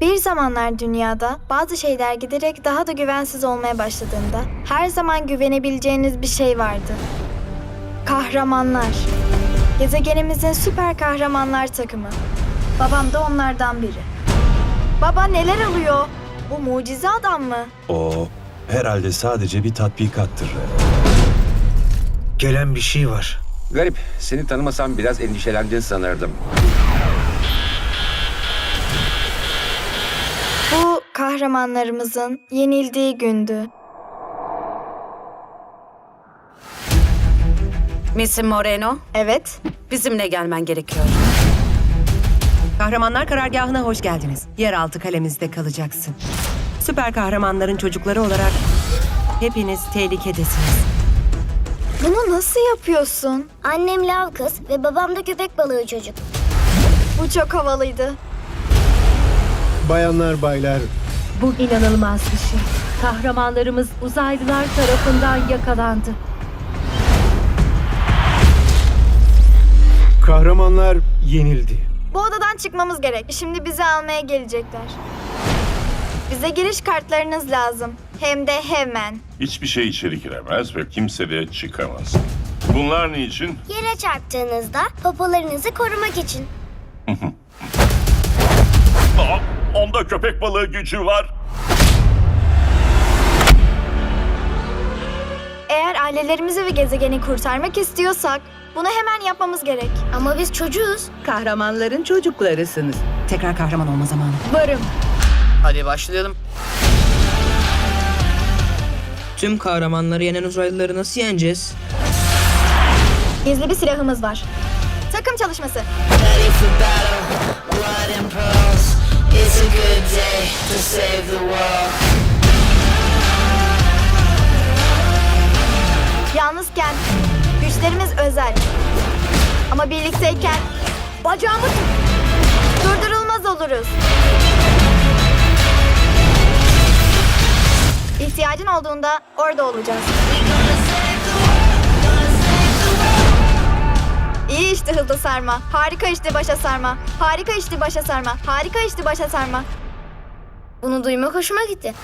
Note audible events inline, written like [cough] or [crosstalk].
Bir zamanlar dünyada bazı şeyler giderek daha da güvensiz olmaya başladığında her zaman güvenebileceğiniz bir şey vardı. Kahramanlar. Gezegenimizin süper kahramanlar takımı. Babam da onlardan biri. Baba neler oluyor? Bu mucize adam mı? O herhalde sadece bir tatbikattır. Gelen bir şey var. Garip. Seni tanımasam biraz endişelendin sanırdım. Bu kahramanlarımızın yenildiği gündü. Miss Moreno, Evet, bizimle gelmen gerekiyor. Kahramanlar karargahına hoş geldiniz. Yeraltı kalemizde kalacaksın. Süper kahramanların çocukları olarak hepiniz tehlikedesiniz. bunu nasıl yapıyorsun? Annem lav kız ve babam da köpek balığı çocuk. Bu çok havalıydı. Bayanlar baylar, Bu inanılmaz bir şey. Kahramanlarımız uzaylılar tarafından yakalandı. kahramanlar yenildi. Bu odadan çıkmamız gerek. Şimdi bizi almaya gelecekler. Bize giriş kartlarınız lazım. Hem de hemen. Hiçbir şey içeri giremez ve kimse de çıkamaz. Bunlar niçin? Yere çarptığınızda popolarınızı korumak için. Aa, [laughs] onda köpek balığı gücü var. Eğer ailelerimizi ve gezegeni kurtarmak istiyorsak bunu hemen yapmamız gerek. Ama biz çocuğuz. Kahramanların çocuklarısınız. Tekrar kahraman olma zamanı. Varım. Hadi başlayalım. Tüm kahramanları yenen uzaylıları nasıl yeneceğiz? Gizli bir silahımız var. Takım çalışması. Yalnızken güçlerimiz özel. Ama birlikteyken bacağımı tut. Durdurulmaz oluruz. İhtiyacın olduğunda orada olacağız. Hızlı sarma. Harika işte başa sarma. Harika işte başa sarma. Harika işte başa sarma. Bunu duymak hoşuma gitti.